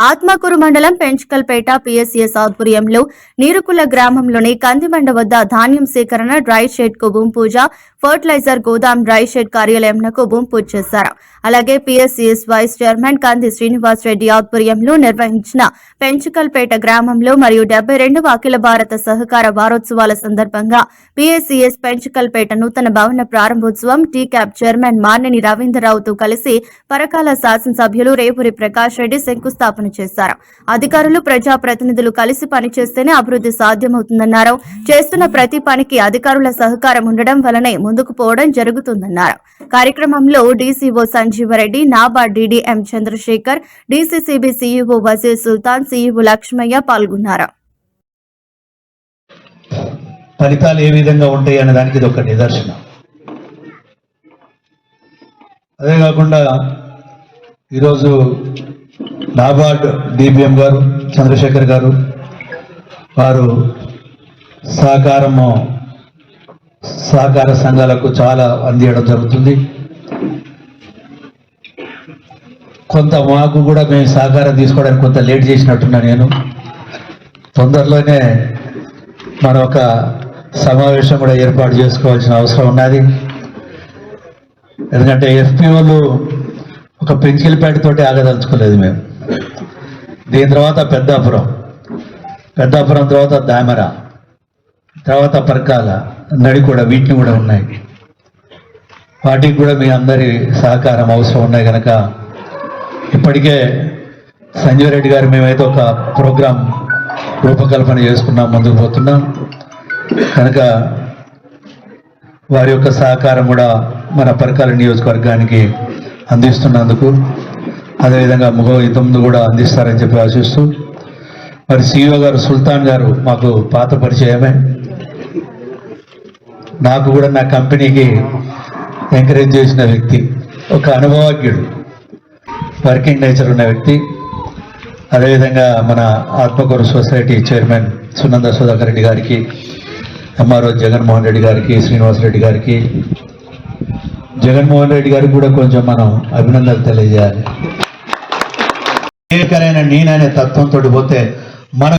ఆత్మకూరు మండలం పెంచుకల్పేట పిఎస్ఎస్ ఆధ్వర్యంలో నీరుకుల గ్రామంలోని కందిమండ వద్ద ధాన్యం సేకరణ డ్రై షెడ్కు భూమి పూజ ఫర్టిలైజర్ గోదాం డ్రై షెడ్ కార్యాలయంకు భూమి పూజ చేశారు. అలాగే పిఎస్సిఎస్ వైస్ చైర్మన్ కంది శ్రీనివాస్ రెడ్డి ఆధ్వర్యంలో నిర్వహించిన పెంచుకల్పేట గ్రామంలో మరియు డెబ్బై రెండవ అఖిల భారత సహకార వారోత్సవాల సందర్భంగా పిఎస్సిఎస్ పెంచుకల్పేట నూతన భవన ప్రారంభోత్సవం టీ క్యాబ్ చైర్మన్ మార్నెని రవీంద్రరావుతో కలిసి పరకాల శాసనసభ్యులు రేపురి ప్రకాష్ రెడ్డి శంకుస్థాపన చేశారు. అధికారులు ప్రజాప్రతినిధులు కలిసి పనిచేస్తేనే అభివృద్ధి సాధ్యమవుతుందన్నారు. చేస్తున్న ప్రతి పనికి అధికారుల సహకారం ఉండడం వలనే ముందుకు పోవడం జరుగుతుందన్నారు. కార్యక్రమంలో DCO Sanjeevareddy NABARD DDM Chandrashekar DCCB CEO Wazir Sultan CEO Lakshmaiah పాల్గొన్నారు. ఫలితాలు ఏ విధంగా ఉంటాయి అనే దానికి ఇది ఒక నిదర్శనం. అదే కాకుండా ఈరోజు నాబార్డ్ డిబిఎం గారు చంద్రశేఖర్ గారు వారు సహకారము సహకార సంఘాలకు చాలా అందియడం జరుగుతుంది. కొంత మాకు కూడా మేము సహకారం తీసుకోవడానికి కొంత లేట్ చేసినట్టున్నా నేను. తొందరలోనే మరొక సమావేశం కూడా ఏర్పాటు చేసుకోవాల్సిన అవసరం ఉన్నది. ఎందుకంటే ఎఫ్పిఓలు ఒక పెంచిలపేటతోటి ఆగదలుచుకోలేదు మేము. దీని తర్వాత పెద్దాపురం. పెద్దాపురం తర్వాత దామెర. తర్వాత పరకాల. నడికూడ వీటిని కూడా ఉన్నాయి. వాటికి కూడా మీ అందరి సహకారం అవసరం ఉన్నాయి కనుక ఇప్పటికే సంజయ్ రెడ్డి గారు మేమైతే ఒక ప్రోగ్రాం రూపకల్పన చేసుకున్నాం ముందుకు పోతున్నాం. కనుక వారి యొక్క సహకారం కూడా మన పరకాల నియోజకవర్గానికి అందిస్తున్నందుకు అదేవిధంగా ముగ యుద్ధంను కూడా అందిస్తారని చెప్పి ఆశిస్తూ మరి సిఇఓ గారు సుల్తాన్ గారు మాకు పాత పరిచయమే. నాకు కూడా నా కంపెనీకి ఎంకరేజ్ చేసిన వ్యక్తి ఒక అనుభవజ్ఞుడు వర్కింగ్ నేచర్ ఉన్న వ్యక్తి. అదేవిధంగా మన ఆత్మకూరు సొసైటీ చైర్మన్ సునంద సుధాకర్ రెడ్డి గారికి ఎంఆర్ఓ జగన్మోహన్ రెడ్డి గారికి శ్రీనివాస్ రెడ్డి గారికి. జగన్మోహన్ రెడ్డి గారికి కూడా కొంచెం మనం అభినందనలు తెలియజేయాలి. ఏకరైన నేననే తత్వంతో పోతే మనం